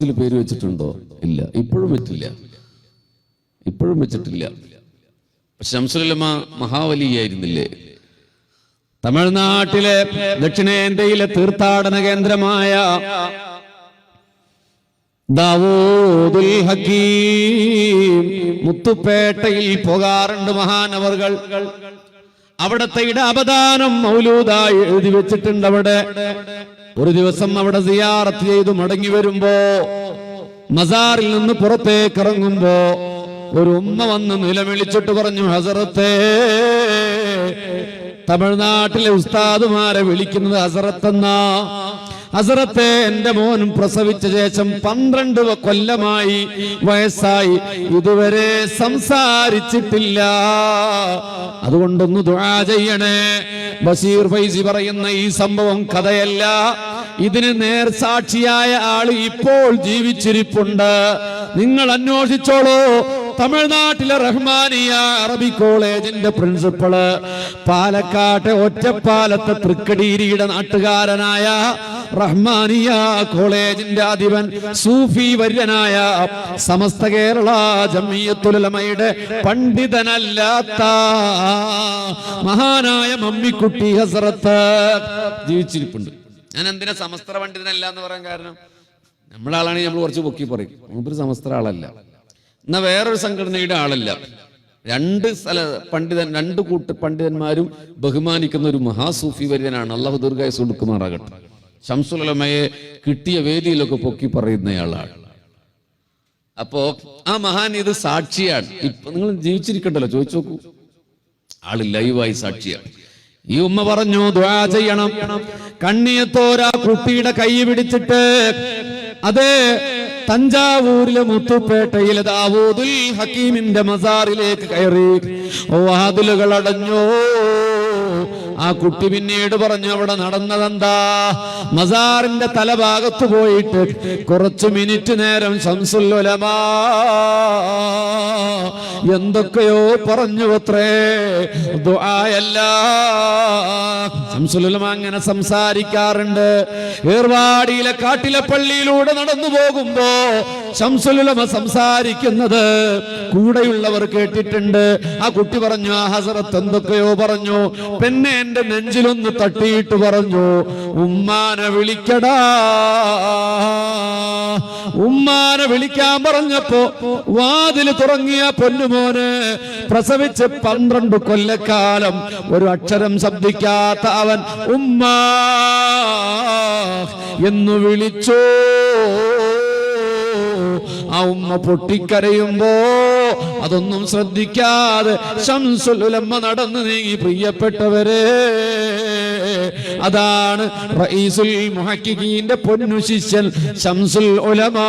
ഇതിൽ പേര് വെച്ചിട്ടുണ്ടോ? ഇല്ല. ഇപ്പോഴും വെച്ചില്ല ഇപ്പോഴും വെച്ചിട്ടില്ല. ശംസുലമ മഹാവലിയായിരുന്നില്ലേ? തമിഴ്നാട്ടിലെ ദക്ഷിണേന്ത്യയിലെ തീർത്ഥാടന കേന്ദ്രമായ ദാവൂദുൽ ഹക്കീം മുത്തുപേട്ടയിൽ പോകാറുണ്ട് മഹാനവർകൾ അവിടത്തെ ഇടാപദാനം മൗലൂദായി എഴുതി വെച്ചിട്ടുണ്ട് അവിടെ. ഒരു ദിവസം അവിടെ സിയാറത്ത് ചെയ്ത് മടങ്ങി വരുമ്പോ മസാറിൽ നിന്ന് പുറത്തേക്ക് ഇറങ്ങുമ്പോ ഒരു ഉമ്മ വന്ന് നിലവിളിച്ചിട്ട് പറഞ്ഞു ഹസറത്തേ തമിഴ്നാട്ടിലെ ഉസ്താദുമാരെ വിളിക്കുന്നത് ഹസറത്തെന്നാ. ഹസറത്തെ എന്റെ മോനും പ്രസവിച്ച ശേഷം പന്ത്രണ്ട് കൊല്ലമായി വയസ്സായി. ഇതുവരെ സംസാരിച്ചിട്ടില്ല. അതുകൊണ്ടൊന്ന് ദുആ ചെയ്യണേ. ബഷീർ ഫൈസി പറയുന്ന ഈ സംഭവം കഥയല്ല. ഇതിന് നേർ സാക്ഷിയായ ആൾ ഇപ്പോൾ ജീവിച്ചിരിപ്പുണ്ട്. നിങ്ങൾ അന്വേഷിച്ചോളൂ. തമിഴ്നാട്ടിലെ റഹ്മാനിയ അറബി കോളേജിന്റെ പ്രിൻസിപ്പൾ. പാലക്കാട്ടെ ഒറ്റപ്പാലത്തെ തൃക്കടീരിയുടെ നാട്ടുകാരനായ റഹ്മാനിയ കോളേജിന്റെ അധിപൻ സൂഫി വര്യനായ സമസ്ത കേരള ജമിയത്തുലമയുടെ പണ്ഡിതനല്ലാത്ത മഹാനായ മമ്മിക്കുട്ടി ഹസറത്ത് ജീവിച്ചിരിപ്പുണ്ട്. ഞാൻ എന്തിനാ സമസ്ത പണ്ഡിതനല്ല എന്ന് പറയാൻ കാരണം? നമ്മളാളാണെങ്കിൽ നമ്മൾ കുറച്ച് പൊക്കി പറയും. മൂപ്പര് സമസ്ത്ര ആളല്ല. എന്നാ വേറൊരു സംഘടനയുടെ ആളല്ല. രണ്ട് സ്ഥല പണ്ഡിതൻ രണ്ട് കൂട്ട് പണ്ഡിതന്മാരും ബഹുമാനിക്കുന്ന ഒരു മഹാസൂഫി വര്യനാണ്. അള്ളാഹു ദുർഗായ കൊടുക്കുമാറാകട്ടെ. ഷംസുലമയെ കിട്ടിയ വേദിയിലൊക്കെ പൊക്കി പറയുന്നയാളാണ്. അപ്പോ ആ മഹാൻ ഇത് സാക്ഷിയാണ്. ഇപ്പൊ നിങ്ങൾ ജീവിച്ചിരിക്കണ്ടല്ലോ ചോദിച്ചു നോക്കൂ. ആൾ ലൈവായി സാക്ഷിയാണ്. ഈ ഉമ്മ പറഞ്ഞു ദ്വാ ചെയ്യണം. കണ്ണിയത്തോരാ കുട്ടിയുടെ കൈ പിടിച്ചിട്ട്. അതെ തഞ്ചാവൂരിലെ മുത്തുപേട്ടയിലെ ദാവൂദുൽ ഹക്കീമിന്റെ മസാറിലേക്ക് കയറി. വാതിലുകൾ അടഞ്ഞോ. കുട്ടി പിന്നീട് പറഞ്ഞു അവിടെ നടന്നതെന്താ? മസാറിന്റെ തലഭാഗത്ത് പോയിട്ട് കുറച്ച് മിനിറ്റ് നേരം ശംസുല്ലമാ എന്തൊക്കെയോ പറഞ്ഞു അത്രേ. ശംസുലുലമ അങ്ങനെ സംസാരിക്കാറുണ്ട്. ഏർവാടിയിലെ കാട്ടിലെ പള്ളിയിലൂടെ നടന്നു പോകുമ്പോ ശംസുലുലമ സംസാരിക്കുന്നത് കൂടെയുള്ളവർ കേട്ടിട്ടുണ്ട്. ആ കുട്ടി പറഞ്ഞു ആ ഹസറത്ത് എന്തൊക്കെയോ പറഞ്ഞു. പിന്നെ എന്റെ നെഞ്ചിലൊന്ന് തട്ടിയിട്ട് പറഞ്ഞു ഉമ്മാനെ വിളിക്കടാ. ഉമ്മാനെ വിളിക്കാൻ പറഞ്ഞപ്പോ വാതിൽ തുറങ്ങിയ പൊന്നുമോന് പ്രസവിച്ച് പന്ത്രണ്ട് കൊല്ലക്കാലം ഒരു അക്ഷരം ശബ്ദിക്കാത്ത അവൻ ഉമ്മ എന്ന് വിളിച്ചോ. ഉമ്മ പൊട്ടിക്കരയുമ്പോ അതൊന്നും ശ്രദ്ധിക്കാതെ ശംസുലുലമ്മ നടന്നു നീങ്ങി. പ്രിയപ്പെട്ടവരെ അതാണ് റഈസുൽ മുഹക്കിഖീന്റെ പൊന്നു ശിഷ്യൻ ശംസുൽ ഉലമാ.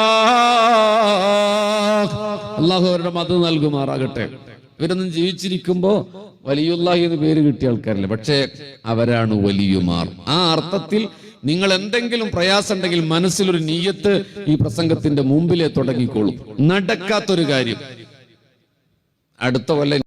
അള്ളാഹു അവരുടെ മത നൽകുമാറാകട്ടെ. ഇവരൊന്നും ജീവിച്ചിരിക്കുമ്പോ വലിയുല്ലാഹി എന്ന് പേര് കിട്ടിയ ആൾക്കാരല്ല? പക്ഷേ അവരാണ് വലിയുമാർ. ആ അർത്ഥത്തിൽ നിങ്ങൾ എന്തെങ്കിലും പ്രയാസം ഉണ്ടെങ്കിൽ മനസ്സിലൊരു നീയത്ത് ഈ പ്രസംഗത്തിന്റെ മുമ്പിലെ തുടങ്ങിക്കോളും. നടക്കാത്തൊരു കാര്യം. അടുത്ത കൊല്ലം